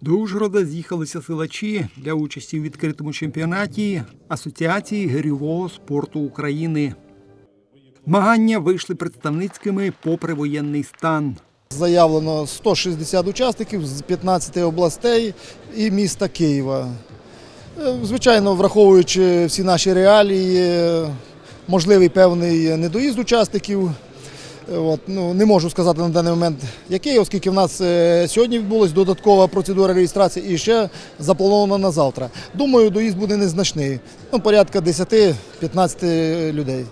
До Ужгорода з'їхалися силачі для участі у відкритому чемпіонаті Асоціації гирьового спорту України. Змагання вийшли представницькими попри воєнний стан. Заявлено 160 учасників з 15 областей і міста Києва. Е, Звичайно, враховуючи всі наші реалії, е, можливий певний недоїзд учасників. От, ну, не можу сказати на даний момент, який, оскільки в нас е, сьогодні відбулася додаткова процедура реєстрації і ще запланована на завтра. Думаю, доїзд буде незначний. Ну, порядка 10-15 людей.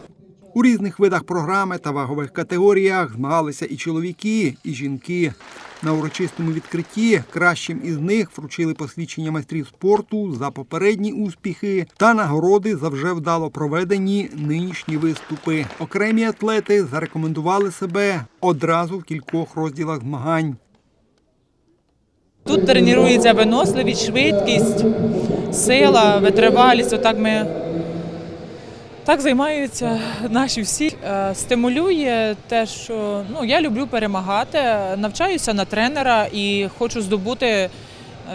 У різних видах програми та вагових категоріях змагалися і чоловіки, і жінки. На урочистому відкритті кращим із них вручили посвідчення майстрів спорту за попередні успіхи та нагороди за вже вдало проведені нинішні виступи. Окремі атлети зарекомендували себе одразу в кількох розділах змагань. Тут тренується виносливість, швидкість, сила, витривалість. Отак ми так займаються наші всі. Е, Стимулює те, що ну, я люблю перемагати, навчаюся на тренера і хочу здобути е,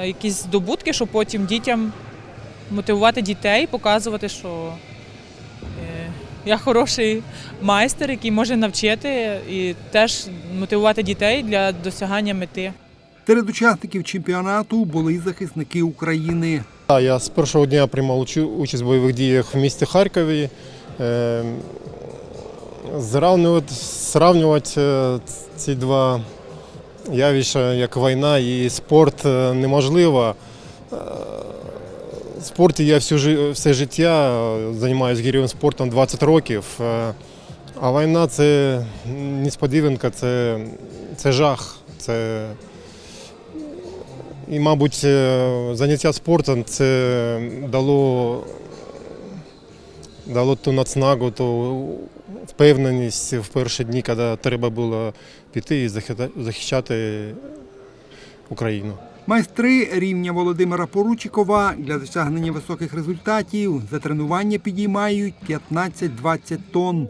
якісь здобутки, щоб потім дітям мотивувати дітей, показувати, що е, я хороший майстер, який може навчити і теж мотивувати дітей для досягання мети. Серед учасників чемпіонату були захисники України. Я з першого дня приймав участь в бойових діях в місті Харкові. Зравнювати, сравнювати е, ці два явища, як війна і спорт, е, неможливо. Е, В спорті я всю, все життя займаюся гірьовим спортом 20 років. А війна це несподіванка, це, це жах. Це і, мабуть, заняття спортом це дало, дало ту нацнагу, ту впевненість в перші дні, коли треба було піти і захищати Україну. Майстри рівня Володимира Поручикова для досягнення високих результатів за тренування підіймають 15-20 тонн.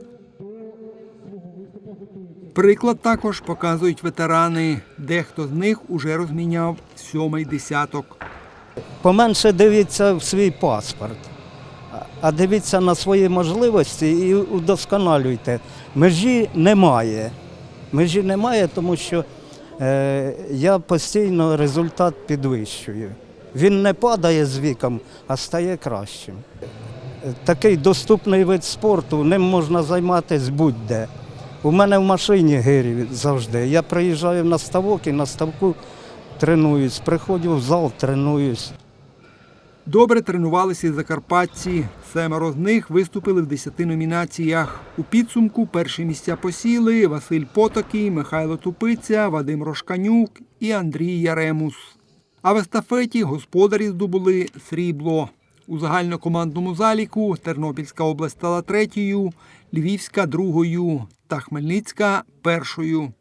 Приклад також показують ветерани. Дехто з них уже розміняв сьомий десяток. Поменше дивіться в свій паспорт, а- дивіться на свої можливості і удосконалюйте. Межі немає. Межі немає, тому що е, я постійно результат підвищую. Він не падає з віком, а стає кращим. Такий доступний вид спорту, ним можна займатися будь-де. У мене в машині гирі завжди. Я приїжджаю на ставок і на ставку тренуюсь. Приходжу в зал, тренуюсь. Добре тренувалися і закарпатці. Семеро з них виступили в 10 номінаціях. У підсумку перші місця посіли Василь Потокій, Михайло Тупиця, Вадим Рошканюк і Андрій Яремус. А в естафеті господарі здобули срібло. У загальнокомандному заліку Тернопільська область стала третьою, Львівська другою та Хмельницька першою.